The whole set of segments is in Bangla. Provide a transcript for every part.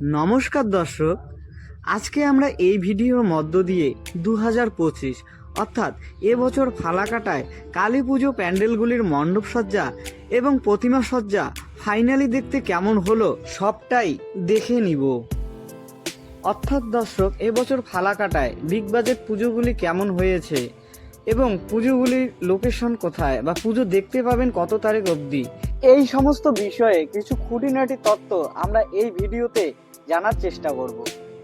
নমস্কার দর্শক, আজকে আমরা এই ভিডিওর মধ্য দিয়ে দু হাজার পঁচিশ, অর্থাৎ এবছর ফালাকাটায় কালী পুজো প্যান্ডেলগুলির মণ্ডপ সজ্জা এবং প্রতিমা সজ্জা ফাইনালি দেখতে কেমন হলো সবটাই দেখে নিব। অর্থাৎ দর্শক, এবছর ফালাকাটায় বিগ বাজেট পুজোগুলি কেমন হয়েছে এবং পুজোগুলির লোকেশন কোথায় বা পুজো দেখতে পাবেন কত তারিখ অবধি? এই সমস্ত বিষয়ে কিছু খুঁটিনাটি তত্ত্ব আমরা এই ভিডিওতে জানার চেষ্টা করব।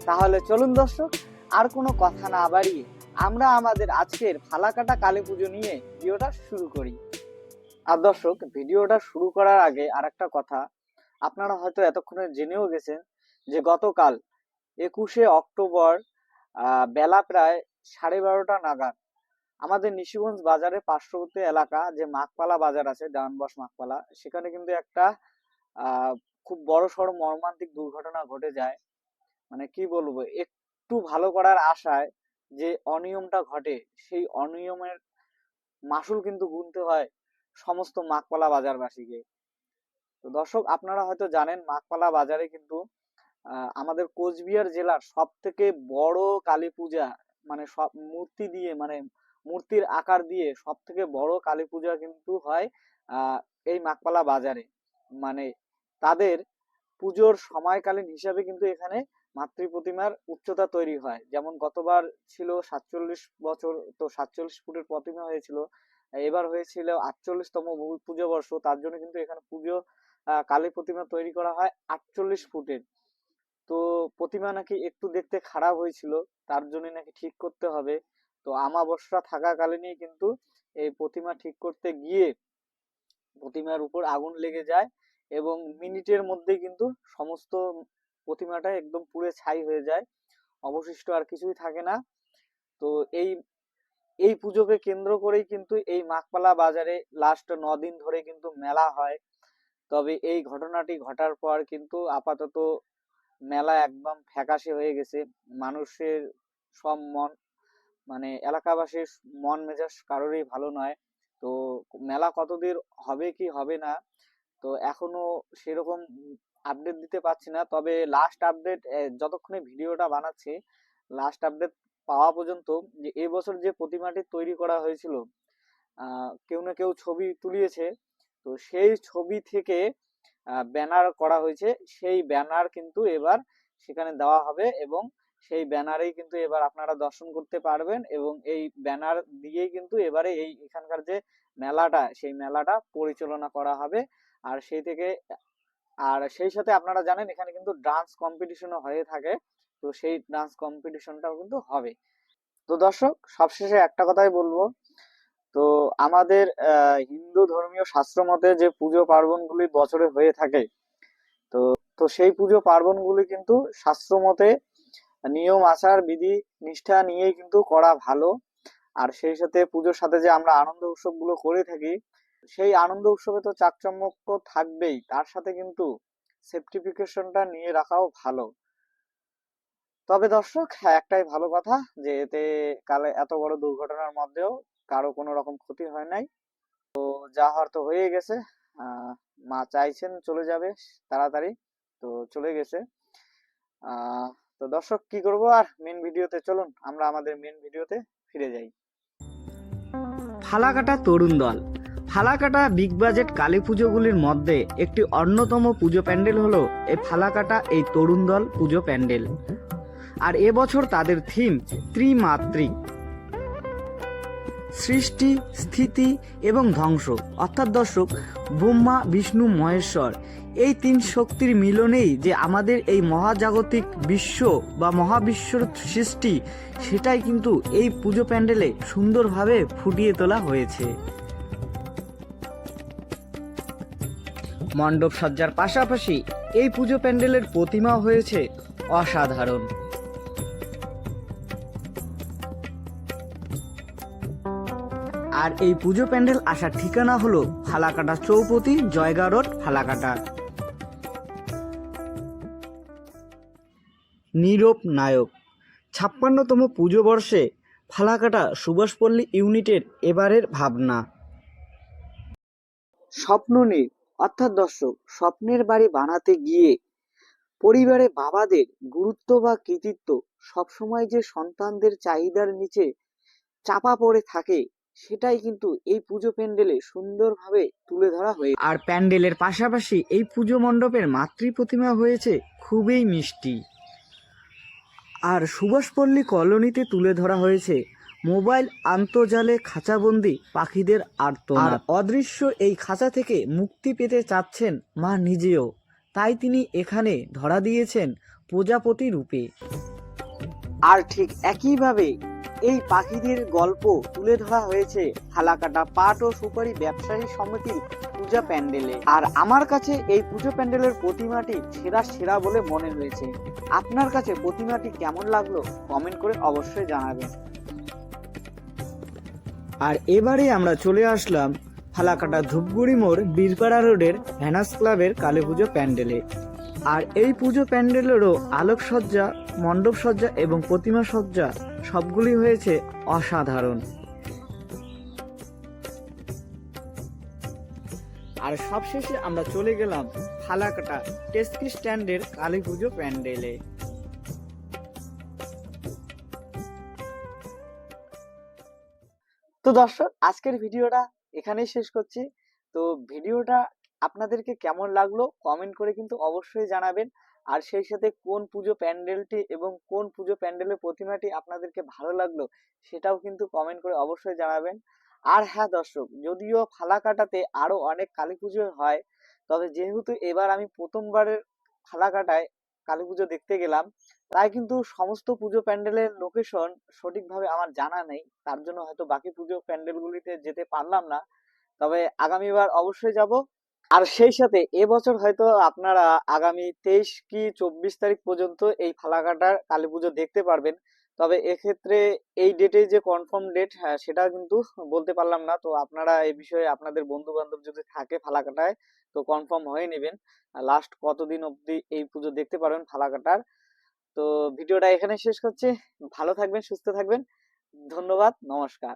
তাহলে চলুন দর্শক, আর কোনো কথা না বাড়িয়ে আমরা আমাদের আজকের ফালাকাটা কালী পুজো নিয়ে ভিডিওটা শুরু করি। আর দর্শক, ভিডিওটা শুরু করার আগে আর একটা কথা। আপনারা হয়তো এতক্ষণে জেনেও গেছেন যে গতকাল একুশে অক্টোবর বেলা প্রায় সাড়ে বারোটা নাগাদ আমাদের নিশিগঞ্জ বাজারে পার্শ্ববর্তী এলাকা যে মাকপালা বাজার আছে, ডানবস মাকপালা সেখানে কিন্তু একটা খুব বড় সড়ো মর্মান্তিক দুর্ঘটনা ঘটে যায়। মানে কি বলব? একটু ভালো করার আশায় যে অনিয়মটা ঘটে, সেই অনিয়মের মাসুল কিন্তু গুনতে হয় সমস্ত মাকপালা বাজারবাসীকে। তো দর্শক, আপনারা হয়তো জানেন মাকপালা বাজারে কিন্তু আমাদের কোচবিহার জেলার সব থেকে বড় কালী পূজা মানে সব মূর্তি দিয়ে মানে মূর্তির আকার দিয়ে সব থেকে বড় কালী পূজা কিন্তু হয় এই মাকপালা বাজারে। মানে তাদের পুজোর সময়কালীন হিসাবে কিন্তু এখানে মাতৃ প্রতিমার উচ্চতা তৈরি হয়। যেমন গতবার ছিল সাতচল্লিশ বছর, তো সাতচল্লিশ ফুটের প্রতিমা হয়েছিল। এবার হয়েছিল আটচল্লিশতম পুজো বর্ষ তার জন্য কিন্তু এখানে পুজো কালী প্রতিমা তৈরি করা হয় আটচল্লিশ ফুটের। তো প্রতিমা নাকি একটু দেখতে খারাপ হয়েছিল, তার জন্য নাকি ঠিক করতে হবে। তো আমাবস্যা থাকাকালীনই কিন্তু এই প্রতিমা ঠিক করতে গিয়ে প্রতিমার উপর আগুন লেগে যায়। এবং মিনিটের মধ্যেই কিন্তু সমস্ত প্রতিমাটা একদম পুড়ে ছাই হয়ে যায়। অবশিষ্ট আর কিছুই থাকে না। তো এই এই পুজোকে কেন্দ্র করেই কিন্তু এই মাকপালা বাজারে লাস্ট ন দিন ধরে কিন্তু মেলা হয়। তবে এই ঘটনাটি ঘটার পর কিন্তু আপাতত মেলা একদম ফ্যাকাশে হয়ে গেছে। মানুষের সব মন মানে এলাকাবাসীর মন মেজাজ কারোরই ভালো নয়। তো মেলা কতদূর হবে কি হবে না তো এখনও সেরকম আপডেট দিতে পারছি না। তবে লাস্ট আপডেট যতক্ষণে ভিডিওটা বানাচ্ছি লাস্ট আপডেট পাওয়া পর্যন্ত যে এবছর যে প্রতিমাটি তৈরি করা হয়েছিল কেউ না কেউ ছবি তুলিয়েছে। তো সেই ছবি থেকে ব্যানার করা হয়েছে। সেই ব্যানার কিন্তু এবার সেখানে দেওয়া হবে এবং সেই ব্যানারেই কিন্তু এবার আপনারা দর্শন করতে পারবেন এবং এই ব্যানার দিয়েই কিন্তু এবারে এই এখানকার যে মেলাটা, সেই মেলাটা পরিচালনা করা হবে। আর সেই থেকে, আর সেই সাথে আপনারা জানেন এখানে কিন্তু ডান্স কম্পিটিশনও হয়ে থাকে। তো সেই ডান্স কম্পিটিশনটাও কিন্তু হবে। তো দর্শক, সবশেষে একটা কথাই বলব। তো আমাদের হিন্দু ধর্মীয় শাস্ত্র মতে যে পুজো পার্বণগুলি বছরে হয়ে থাকে, তো তো সেই পুজো পার্বণগুলি কিন্তু শাস্ত্র মতে নিয়ম, আচার, বিধি, নিষ্ঠা নিয়েই কিন্তু করা ভালো। আর সেই সাথে পুজোর সাথে যে আমরা আনন্দ উৎসবগুলো করে থাকি সেই আনন্দ উৎসবে তো চাকচমক থাকবেই, তার সাথে কিন্তু সেফটি প্রিকশনটা নিয়ে রাখাও ভালো। তবে দর্শক হ্যাঁ একটাই ভালো কথা যে এতে কালে এত বড় দুর্ঘটনার মধ্যেও কারও কোনো রকম ক্ষতি হয় নাই। তো যা হওয়ার তো হয়ে গেছে মা চাইছেন চলে যাবে তাড়াতাড়ি, তো চলে গেছে। তো দর্শক, কি করব আর মেন ভিডিওতে চলুন, আমরা আমাদের মেন ভিডিওতে ফিরে যাই। ফালাকাটা তরুণ দল ফালাকাটা বিগ বাজেট কালী পুজোগুলির মধ্যে একটি অন্যতম পুজো প্যান্ডেল হলো এই ফালাকাটা এই তরুণ দল পুজো প্যান্ডেল। আর এবছর তাদের থিম ত্রিমাত্রিক। সৃষ্টি, স্থিতি এবং ধ্বংস। অর্থাৎ দর্শক, ব্রহ্মা, বিষ্ণু, মহেশ্বর, এই তিন শক্তির মিলনেই যে আমাদের এই মহাজাগতিক বিশ্ব বা মহাবিশ্বর সৃষ্টি, সেটাই কিন্তু এই পুজো প্যান্ডেলে সুন্দরভাবে ফুটিয়ে তোলা হয়েছে। মণ্ডপ সজ্জার পাশাপাশি এই পুজো প্যান্ডেলের প্রতিমা হয়েছে অসাধারণ। আর এই পুজো প্যান্ডেল আসার ঠিকানা হলো ফালাকাটা চৌপতি, জয়গা রোড ফালাকাটা নীরব নায়ক। ছাপ্পান্নতম পুজো বর্ষে ফালাকাটা সুভাষপল্লী ইউনিটের এবারের ভাবনা। স্বপ্ন নেই অর্থাৎ দর্শক, স্বপ্নের বাড়ি বানাতে গিয়ে পরিবারে বাবাদের গুরুত্ব বা কৃতিত্ব সবসময় যে সন্তানদের চাহিদার নিচে চাপা পড়ে থাকে, সেটাই কিন্তু এই পুজো প্যান্ডেলে সুন্দরভাবে তুলে ধরা হয়ে আর প্যান্ডেলের পাশাপাশি এই পুজো মণ্ডপের মাতৃ প্রতিমা হয়েছে খুবই মিষ্টি। আর সুভাষপল্লী কলোনিতে তুলে ধরা হয়েছে মোবাইল আন্তর্জালে খাঁচাবন্দি পাখিদের আর অদৃশ্য এই খাঁচা থেকে মুক্তি পেতে চাচ্ছেন মা নিজেও। তাই তিনি এখানে ধরা দিয়েছেন প্রজাপতি রূপে। আর ঠিক একইভাবে এই পাখিদের গল্প তুলে ধরা হয়েছে হালাকাটা পাট ও সুপারি ব্যবসায়ী সমিতির পূজা প্যান্ডেলে। আর আমার কাছে এই পুজো প্যান্ডেলের প্রতিমাটি সেরা সেরা বলে মনে হয়েছে। আপনার কাছে প্রতিমাটি কেমন লাগল কমেন্ট করে অবশ্যই জানাবেন। আর এবারে আমরা চলে আসলাম ফালাকাটা ধূপগুড়ি মোড় বীরপাড়া রোডের ভ্যানাস ক্লাবের কালী পুজো প্যান্ডেলে। আর এই পুজো প্যান্ডেলেরও আলোকসজ্জা মণ্ডপ সজ্জা এবং প্রতিমা সজ্জা সবগুলি হয়েছে অসাধারণ। আর সবশেষে আমরা চলে গেলাম ফালাকাটা টেস্কি স্ট্যান্ডের কালী পুজো প্যান্ডেলে। তো দর্শক, আজকের ভিডিওটা এখানেই শেষ করছি। তো ভিডিওটা আপনাদেরকে কেমন লাগল কমেন্ট করে কিন্তু অবশ্যই জানাবেন। আর সেই সাথে কোন পুজো প্যান্ডেলটি এবং কোন পুজো প্যান্ডেলের প্রতিমাটি আপনাদেরকে ভালো লাগল সেটাও কিন্তু কমেন্ট করে অবশ্যই জানাবেন। আর হ্যাঁ দর্শক, যদিও ফালাকাটাতে আরও অনেক কালী পুজো হয়, তবে যেহেতু এবার আমি প্রথমবারের ফালাকাটায় কালী পুজো দেখতে গেলাম তাই কিন্তু সমস্ত পুজো প্যান্ডেলের লোকেশন সঠিকভাবে আমার জানা নেই। তার জন্য হয়তো বাকি পুজো প্যান্ডেলগুলিতে যেতে পারলাম না। তবে আগামীবার অবশ্যই যাব। আর সেই সাথে এবছর হয়তো আপনারা আগামী তেইশ কি চব্বিশ তারিখ পর্যন্ত এই ফালাকাটার কালী পুজো দেখতে পারবেন। তবে এক্ষেত্রে এই ডেটে যে কনফার্ম ডেট হ্যাঁ সেটা কিন্তু বলতে পারলাম না। তো আপনারা এই বিষয়ে আপনাদের বন্ধু বান্ধব যদি থাকে ফালাকাটায়, তো কনফার্ম হয়ে নেবেন। লাস্ট কতদিন অবধি এই পুজো দেখতে পারবেন ফালাকাটার? তো ভিডিওটা এখানে শেষ করছি। ভালো থাকবেন সুস্থ থাকবেন। ধন্যবাদ নমস্কার।